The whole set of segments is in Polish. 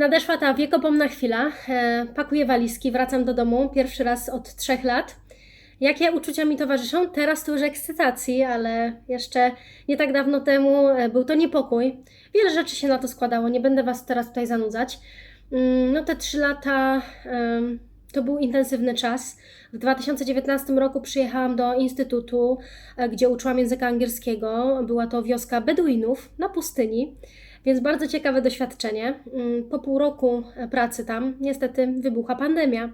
Nadeszła ta wiekopomna chwila. E, pakuję walizki, wracam do domu pierwszy raz od trzech lat. Jakie uczucia mi towarzyszą? Teraz to już ekscytacji, ale jeszcze nie tak dawno temu e, był to niepokój. Wiele rzeczy się na to składało, nie będę Was teraz tutaj zanudzać. Mm, No te trzy lata to był intensywny czas. W 2019 roku przyjechałam do instytutu, e, gdzie uczyłam języka angielskiego. Była to wioska Beduinów na pustyni, więc bardzo ciekawe doświadczenie. Mm, Po pół roku e, pracy tam niestety wybuchła pandemia.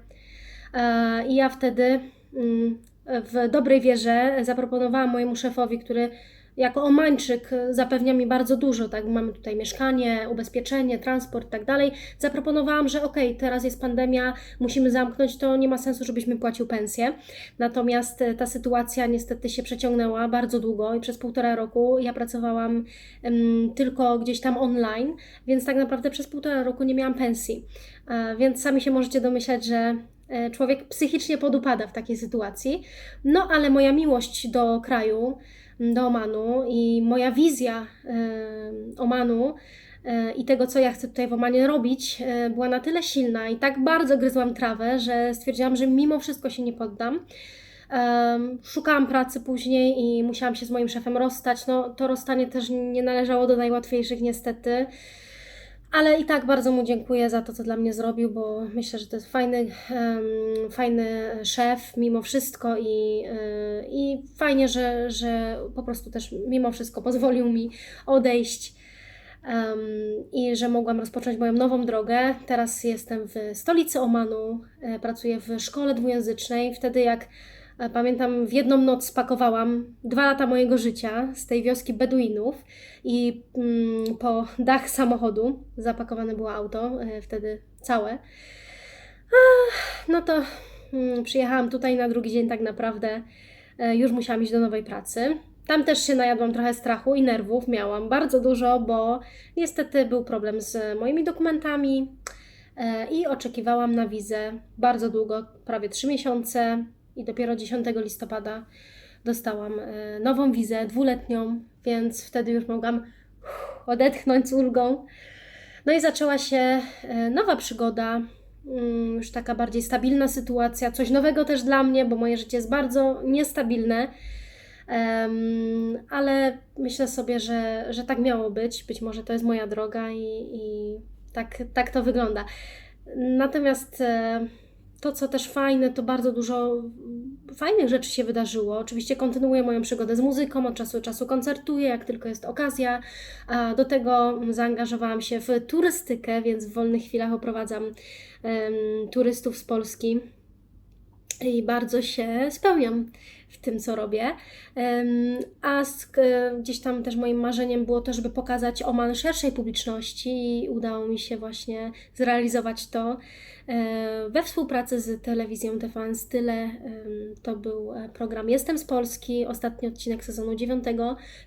E, I ja wtedy mm, w dobrej wierze zaproponowałam mojemu szefowi, który jako Omańczyk zapewnia mi bardzo dużo, tak, mamy tutaj mieszkanie, ubezpieczenie, transport i tak dalej. Zaproponowałam, że okej, teraz jest pandemia, musimy zamknąć, to nie ma sensu, żebyś mi płacił pensję. Natomiast e, ta sytuacja niestety się przeciągnęła bardzo długo i przez półtora roku ja pracowałam em, tylko gdzieś tam online, więc tak naprawdę przez półtora roku nie miałam pensji. E, Więc sami się możecie domyślać, że e, człowiek psychicznie podupada w takiej sytuacji. No ale moja miłość do kraju, do Omanu i moja wizja Omanu e, i tego, co ja chcę tutaj w Omanie robić, e, była na tyle silna i tak bardzo gryzłam trawę, że stwierdziłam, że mimo wszystko się nie poddam. Szukałam pracy później i musiałam się z moim szefem rozstać. No, to rozstanie też nie należało do najłatwiejszych, niestety. Ale i tak bardzo mu dziękuję za to, co dla mnie zrobił, bo myślę, że to jest fajny, em, fajny szef mimo wszystko i, y, i fajnie, że, że po prostu też mimo wszystko pozwolił mi odejść em, i że mogłam rozpocząć moją nową drogę. Teraz jestem w stolicy Omanu, e, pracuję w szkole dwujęzycznej. Wtedy jak pamiętam, w jedną noc spakowałam dwa lata mojego życia z tej wioski Beduinów i mm, po dach samochodu zapakowane było auto, e, wtedy całe. No to mm, przyjechałam tutaj na drugi dzień tak naprawdę. E, już musiałam iść do nowej pracy. Tam też się najadłam trochę strachu i nerwów. Miałam bardzo dużo, bo niestety był problem z moimi dokumentami e, i oczekiwałam na wizę bardzo długo, prawie 3 miesiące i dopiero 10 listopada dostałam e, nową wizę dwuletnią, więc wtedy już mogłam odetchnąć z ulgą. No i zaczęła się e, nowa przygoda, mm, już taka bardziej stabilna sytuacja, coś nowego też dla mnie, bo moje życie jest bardzo niestabilne. Ale myślę sobie, że, że tak miało być. Być może to jest moja droga i, i tak, tak to wygląda. Natomiast e, to, co też fajne, to bardzo dużo fajnych rzeczy się wydarzyło. Oczywiście kontynuuję moją przygodę z muzyką, od czasu do czasu koncertuję, jak tylko jest okazja. Do tego zaangażowałam się w turystykę, więc w wolnych chwilach oprowadzam turystów z Polski i bardzo się spełniam w tym, co robię. A sk- gdzieś tam też moim marzeniem było to, żeby pokazać Oman szerszej publiczności i udało mi się właśnie zrealizować to e, we współpracy z telewizją TVN Style. To był e, program Jestem z Polski, ostatni odcinek sezonu 9,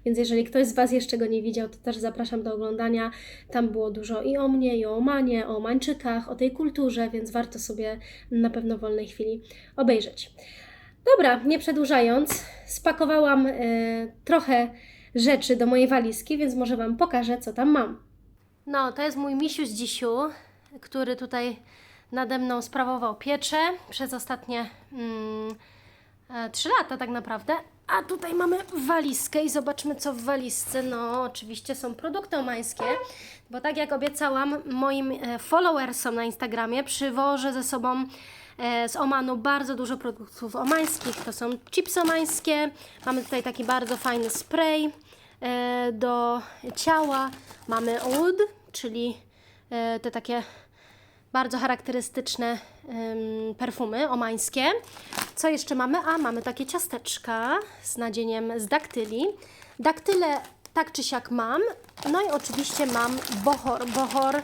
więc jeżeli ktoś z Was jeszcze go nie widział, to też zapraszam do oglądania. Tam było dużo i o mnie, i o Omanie, o Omańczykach, o tej kulturze, więc warto sobie na pewno w wolnej chwili obejrzeć. Dobra, nie przedłużając, spakowałam e, trochę rzeczy do mojej walizki, więc może Wam pokażę, co tam mam. No, to jest mój misiu z dzisiu, który tutaj nade mną sprawował pieczę przez ostatnie mm, e, 3 lata tak naprawdę. A tutaj mamy walizkę i zobaczmy, co w walizce. No, oczywiście są produkty omańskie, bo tak jak obiecałam moim e, followersom na Instagramie, przywożę ze sobą e, z Omanu bardzo dużo produktów omańskich. To są chipsy omańskie. Mamy tutaj taki bardzo fajny spray e, do ciała. Mamy oud, czyli e, te takie bardzo charakterystyczne perfumy omańskie. Co jeszcze mamy? A, mamy takie ciasteczka z nadzieniem z daktyli. Daktyle tak czy siak mam. No i oczywiście mam bohor. Bohor,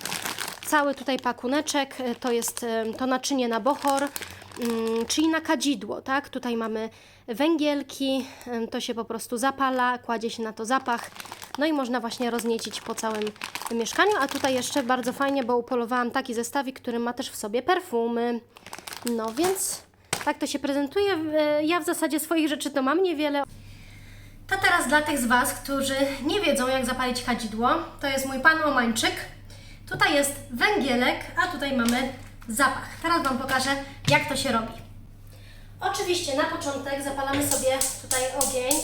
cały tutaj pakuneczek, e, to jest em, to naczynie na bohor, mm, czyli na kadzidło, tak? Tutaj mamy węgielki, to się po prostu zapala, kładzie się na to zapach, no i można właśnie rozniecić po całym mieszkaniu. A tutaj jeszcze bardzo fajnie, bo upolowałam taki zestawik, który ma też w sobie perfumy. No więc tak to się prezentuje. Ja w zasadzie swoich rzeczy to mam niewiele. To teraz dla tych z Was, którzy nie wiedzą, jak zapalić kadzidło, to jest mój pan Omańczyk. Tutaj jest węgielek, a tutaj mamy zapach. Teraz Wam pokażę, jak to się robi. Oczywiście na początek zapalamy sobie tutaj ogień.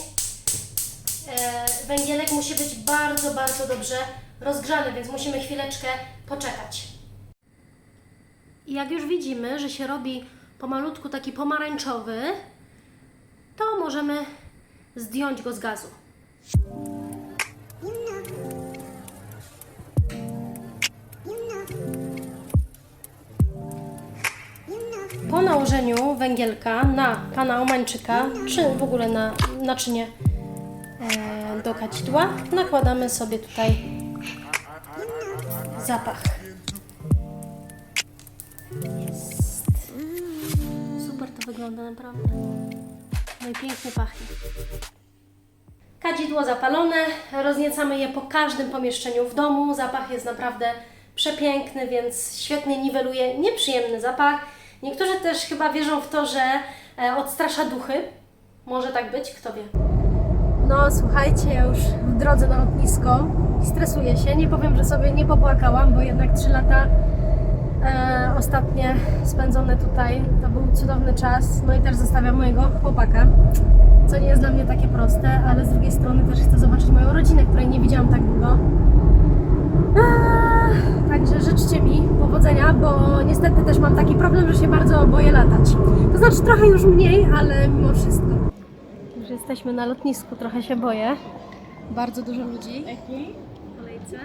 E, węgielek musi być bardzo, bardzo dobrze rozgrzany, więc musimy chwileczkę poczekać. Jak już widzimy, że się robi pomalutku taki pomarańczowy, to możemy zdjąć go z gazu. Po nałożeniu węgielka na pana Omańczyka, czy w ogóle na naczynie e, do kadzidła, nakładamy sobie tutaj zapach. Jest. Super to wygląda naprawdę. No i pięknie pachnie. Kadzidło zapalone, rozniecamy je po każdym pomieszczeniu w domu. Zapach jest naprawdę przepiękny, więc świetnie niweluje nieprzyjemny zapach. Niektórzy też chyba wierzą w to, że e, odstrasza duchy. Może tak być, kto wie. No słuchajcie, ja już w drodze na lotnisko stresuję się. Nie powiem, że sobie nie popłakałam, bo jednak 3 lata e, ostatnie spędzone tutaj to był cudowny czas. No i też zostawiam mojego chłopaka, co nie jest dla mnie takie proste, ale z drugiej strony też chcę zobaczyć moją rodzinę, której nie widziałam tak długo. Eee, Także życzcie mi powodzenia, bo niestety też mam taki problem, że się bardzo boję latać. To znaczy trochę już mniej, ale mimo wszystko. Już jesteśmy na lotnisku, trochę się boję. Bardzo dużo ludzi w kolejce.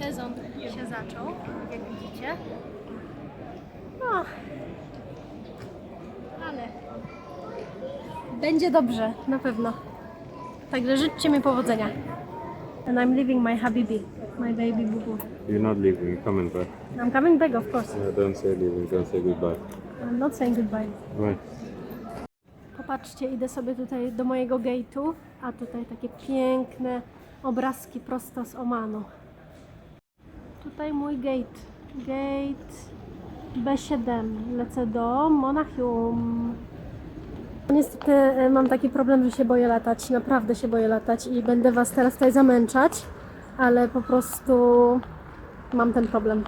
Sezon się zaczął, jak widzicie. No, ale będzie dobrze, na pewno. Także życzcie mi powodzenia. And I'm leaving my habibi, my baby boo You're not leaving, you're coming back. I'm coming back, of course. Yeah, don't say leaving, don't say goodbye. I'm not saying goodbye. Right. Popatrzcie, idę sobie tutaj do mojego gate'u, a tutaj takie piękne obrazki prosto z Omanu. Tutaj mój gate. Gate B7. Lecę do Monachium. Niestety e, mam taki problem, że się boję latać. Naprawdę się boję latać i będę Was teraz tutaj zamęczać, ale po prostu mam ten problem.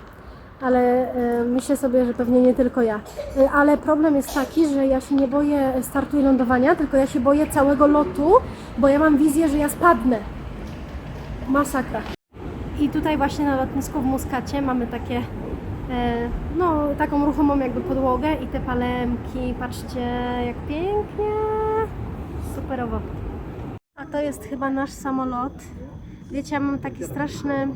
Ale e, myślę sobie, że pewnie nie tylko ja. E, ale problem jest taki, że ja się nie boję startu i lądowania, tylko ja się boję całego lotu, bo ja mam wizję, że ja spadnę. Masakra. I tutaj właśnie na lotnisku w Muskacie mamy takie, e, no taką ruchomą jakby podłogę i te palemki. Patrzcie jak pięknie. Superowo. A to jest chyba nasz samolot. Wiecie, ja mam taki straszny e,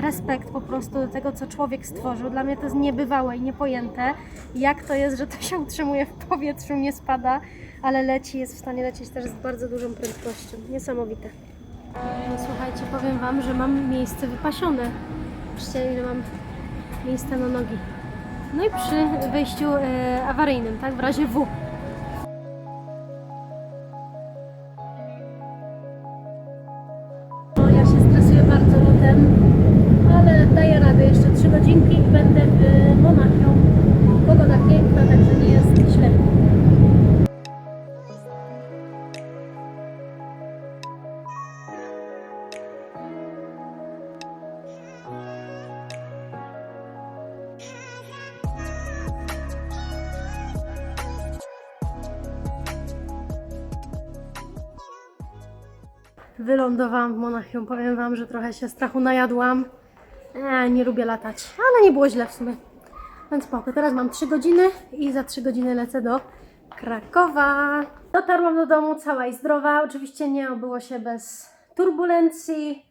respekt po prostu do tego, co człowiek stworzył. Dla mnie to jest niebywałe i niepojęte, jak to jest, że to się utrzymuje w powietrzu, nie spada, ale leci, jest w stanie lecieć też z bardzo dużą prędkością. Niesamowite. Słuchajcie, powiem Wam, że mam miejsce wypasione. Patrzcie, ile mam miejsca na nogi. No i przy wejściu e, awaryjnym, tak, w razie W. Wylądowałam w Monachium. Powiem Wam, że trochę się strachu najadłam. E, nie lubię latać, ale nie było źle w sumie. Więc spoko. Teraz mam 3 godziny i za 3 godziny lecę do Krakowa. Dotarłam do domu cała i zdrowa. Oczywiście nie obyło się bez turbulencji,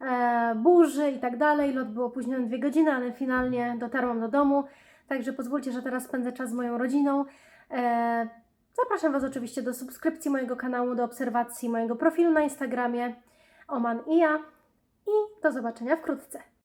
e, burzy i tak dalej. Lot był opóźniony 2 godziny, ale finalnie dotarłam do domu. Także pozwólcie, że teraz spędzę czas z moją rodziną. E, Zapraszam Was oczywiście do subskrypcji mojego kanału, do obserwacji mojego profilu na Instagramie Oman i ja i do zobaczenia wkrótce.